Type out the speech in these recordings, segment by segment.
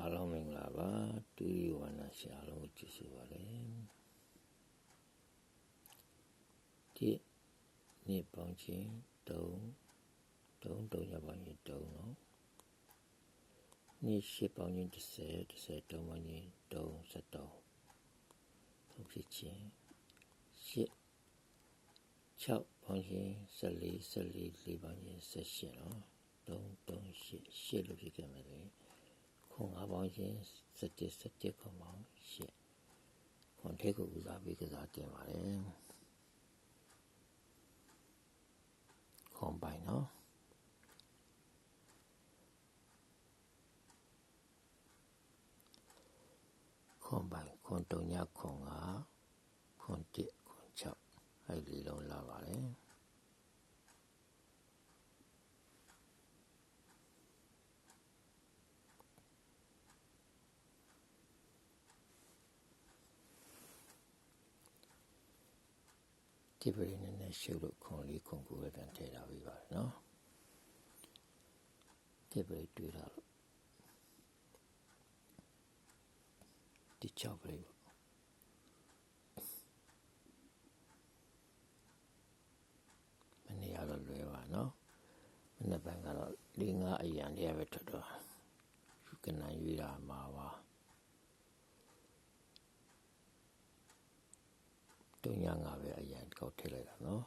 အားလုံးမင်္ဂလာပါတူရီဝါနာရှာလုံးကိုကြည့်ဆိုပါလေဒီနေ့ပေါင်းချင်း3 3 3ရပေါင်းချင်း3နော်နေ့ရှစ်ပေါင်းချင်း30 30 3ပေါင်းချင်း3 73ဟုတ်ဖြစ်ချင်းရှစ်6ပေါင်းချင်း14 14 4ပေါင်းချင်း18နော်3 3 8 8လို့ဖြစ်ခဲ့မယ်လေ ခွန်၅ပေါင်းချင်း17 17ခွန်ပေါင်း8ခွန်ထိတ်ကိုဦးစားပေးကစားတင်ပါတယ်ခွန်ပိုင်နော်ခွန်ပိုင်ခွန်တုံညခွန်၅ခွန်1ခွန်6အဲ့ဒီလုံးလာပါတယ် ဒီပရိနေနဲ့ရှုပ်လို့ခွန်လေးခွန်ကူပဲပြန်ထည့်ထားပြီးပါတယ်နော်ဒီပရိတွေ့တာလို့ဒီချောက်ပရိပေါ့မနေ့ကတော့လွယ်ပါနော်မနေ့ပိုင်းကတော့၄၅အရန်တည်းပဲထွက်တော့ကနန်ရွေးတာမှာပါ တုံညာငါပဲအရန်ကောက်ထည့်လိုက်တာနော်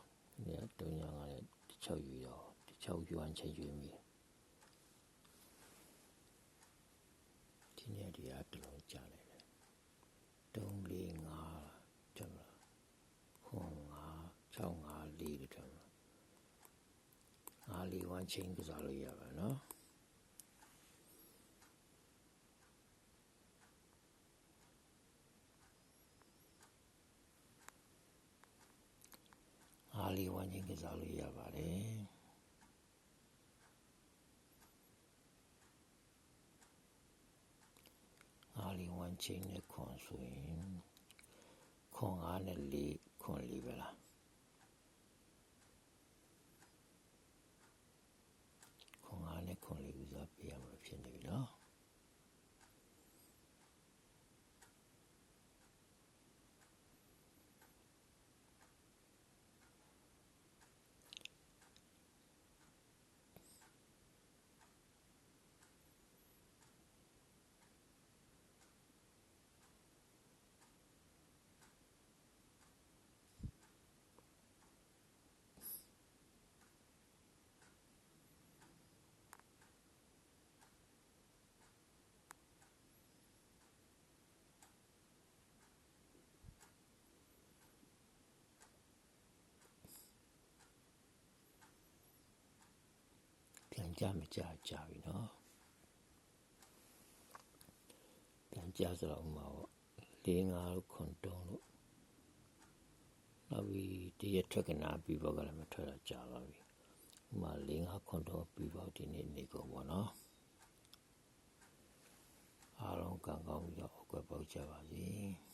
ဒီကတုံညာငါနဲ့တစ်ချောက်ယူတော့တစ်ချောက်ယူအောင်ချိန်ယူမိဒီနေ့ဒီအတလုံးကြားလိုက်တယ်3 4 5ကျော်လားခွန်5 6 5 4လို့ကျော်လားအားလေးဝမ်းချင်းကစားလို့ရပါနော် အားလေးဝမ်းချင်းကစားလို့ရပါတယ်အားလေးဝမ်းချင်းနဲ့ခွန်ဆိုရင်ခွန်အားနဲ့လေးခွန်လေးပဲလားခွန်အားနဲ့ခွန်လေးဦးစားပေးရမှာဖြစ်နေပြီနော်ပြန် ကြမကြကြပြီနော်ပြန်ကြဆိုတော့ဥမာပေါ့၄၅လို့ခွန်တုံးလို့နောက်ပြီးတရက်ထွက်ကနာပြီးတော့ကလည်းမထွက်တော့ကြာပါပြီဥမာ၄၅ခွန်တုံးပြီးတော့ဒီနေ့နေကုန်ပေါ့နော်အားလုံးကံကောင်းပြီးတော့အကွက်ပေါက်ကြပါစေ။